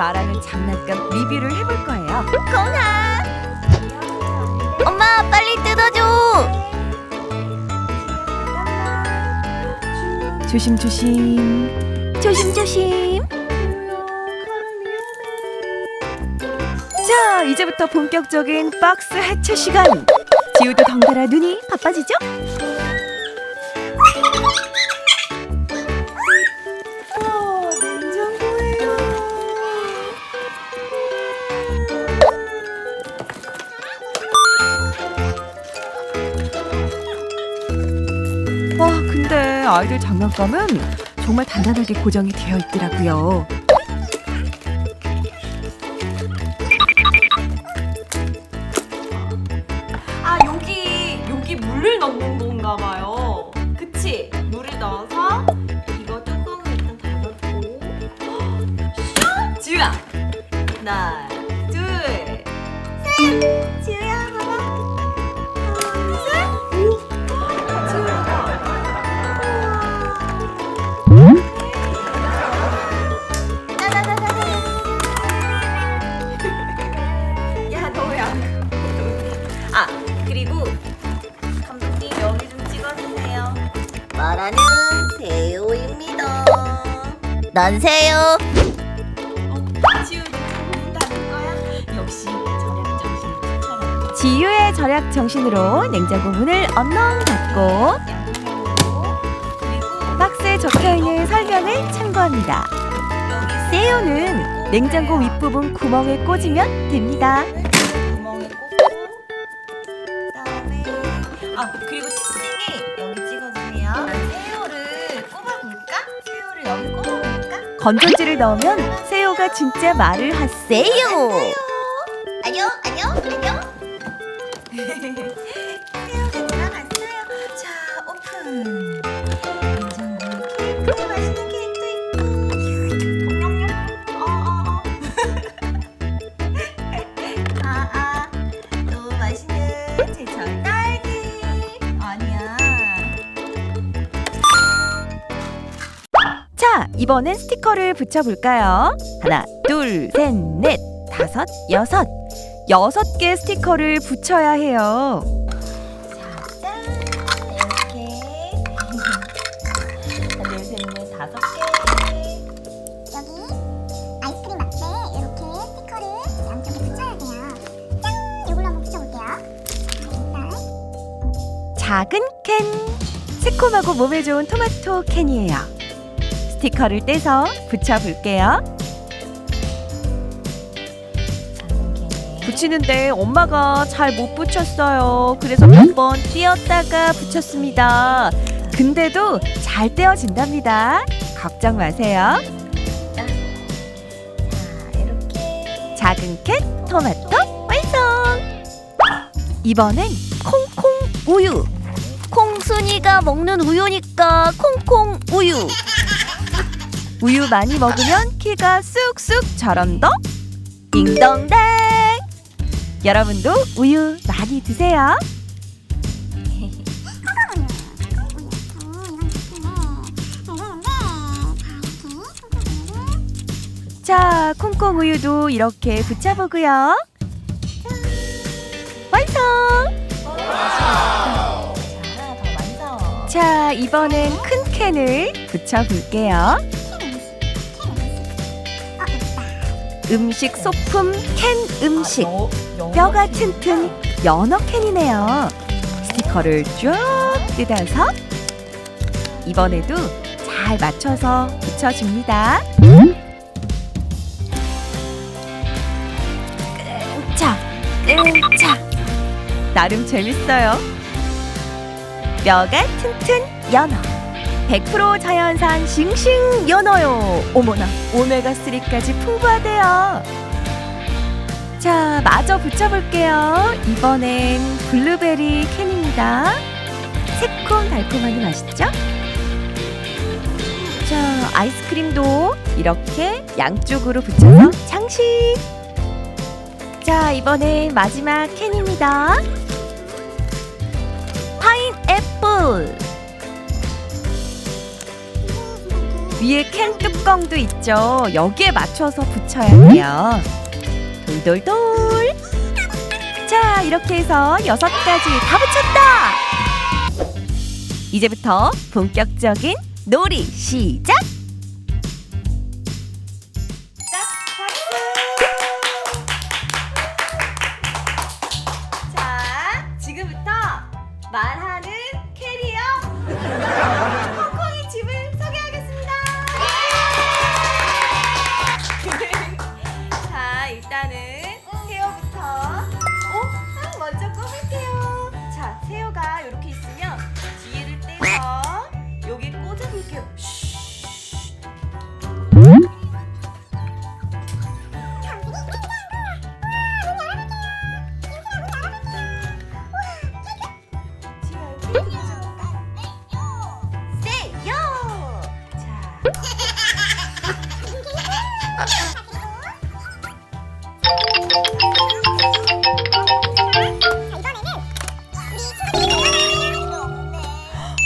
말하는 장난감 리뷰를 해볼 거예요. 콩아! 엄마 빨리 뜯어줘! 조심조심. 조심조심. 자 이제부터 본격적인 박스 해체 시간. 지우도 덩달아 눈이 바빠지죠? 근데 아이들 장난감은 정말 단단하게 고정이 되어 있더라고요. 아 여기 여기 물을 넣는 건가 봐요. 그치? 물을 넣어서 이거 뚜껑을 일단 닫아주고 슉! 지우야 하나 말하는 새우입니다. 난 새우. 어, 지우 문 닫을 거야? 역시 저녁 정신 추천해. 지유의 절약 정신으로 냉장고 문을 엉렁 닫고 그리고 박스에 적혀 있는 설명을 참고합니다. 새우는 냉장고 윗부분 구멍에 꽂으면 됩니다. 구멍에 꽂고 그다음에 아 그리고 특 건전지를 넣으면 새우가 진짜 말을 하세요. 안녕, 안녕, 안녕. 이번엔 스티커를 붙여볼까요? 하나, 둘, 셋, 넷, 다섯, 여섯. 여섯 개 스티커를 붙여야 해요. 짠 이렇게 하나 둘 셋 넷 다섯 개. 여기 아이스크림 막대에 이렇게 스티커를 양쪽에 붙여야 돼요. 짠! 이걸로 한번 붙여볼게요. 일단 작은 캔. 새콤하고 몸에 좋은 토마토 캔이에요. 스티커를 떼서 붙여볼게요. 붙이는데 엄마가 잘 못 붙였어요. 그래서 몇 번 띄었다가 붙였습니다. 근데도 잘 떼어진답니다. 걱정 마세요. 자 이렇게. 작은 캔 토마토 완성! 이번엔 콩콩 우유. 콩순이가 먹는 우유니까 콩콩 우유. 우유 많이 먹으면 키가 쑥쑥 자란다. 딩동댕. 여러분도 우유 많이 드세요. 자, 콩콩 우유도 이렇게 붙여보고요. 완성! 자 이번엔 큰 캔을 붙여볼게요. 음식 소품 캔 음식. 뼈가 튼튼 연어 캔이네요. 스티커 스티커를 쭉 뜯어서 이번에도 잘 맞춰서 붙여줍니다. 끈착, 끈착. 나름 재밌어요. 뼈가 튼튼 연어. 100% 자연산 싱싱 연어요. 어머나, 오메가3까지 풍부하대요. 자, 마저 붙여볼게요. 이번엔 블루베리 캔입니다. 새콤달콤하니 맛있죠? 자, 아이스크림도 이렇게 양쪽으로 붙여서 장식. 자, 이번엔 마지막 캔입니다. 파인애플. 위에 캔 뚜껑도 있죠. 여기에 맞춰서 붙여야 해요. 돌돌돌. 자, 이렇게 해서 여섯 가지 다 붙였다. 이제부터 본격적인 놀이 시작. 자, 지금부터 말하는 캐리어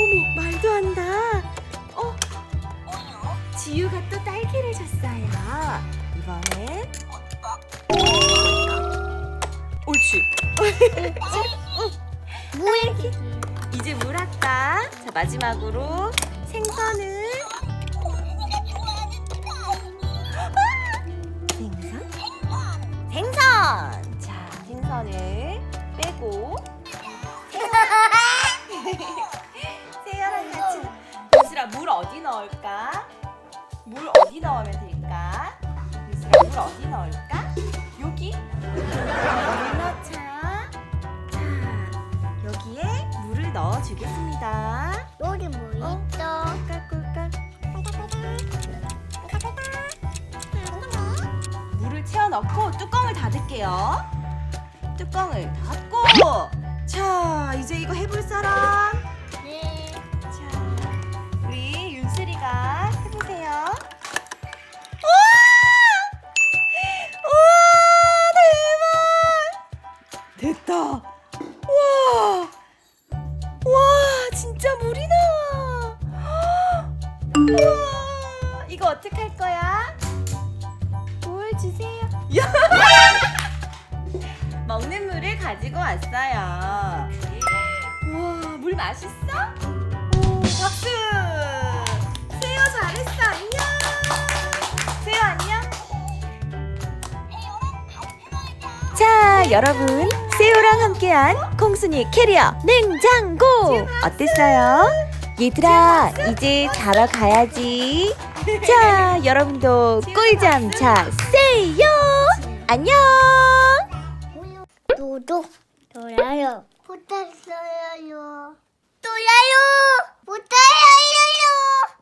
어머, 말도 안 다. 어? 지유가 또 딸기를 줬어요. 이번엔 옳지. 딸기. 이제 물 할까? 자, 마지막으로 생선을 자, 생선을 빼고 세연랑 같이 유슬아 물 어디 넣을까? 물 어디 넣으면 될까? 유슬아 물 어디 넣을까? 여기? 물 넣자 자 여기에 물을 넣어주겠습니다 여기 뭐 있어? 꿀깍꿀깍 물을 채워 넣고 뚜껑을 닫을게요. 뚜껑을 닫고 자 이제 이거 해볼 사람 네. 자 우리 윤슬이가 해보세요. 우와 우와 대박 됐다. 우와 와 진짜 물이 나와. 우와 이거 어떻게 할 거야? 먹는 물을 가지고 왔어요. 우와, 물 맛있어? 오, 박수! 세요 잘했어. 안녕. 세요 안녕. 자, 여러분. 세요랑 함께한 콩순이 캐리어 냉장고 어땠어요? 얘들아, 이제 자러 가야지. 자, 여러분도 꿀잠 자세요. 안녕. 또 돌아요. 못했어요. 돌아요. 못했어요.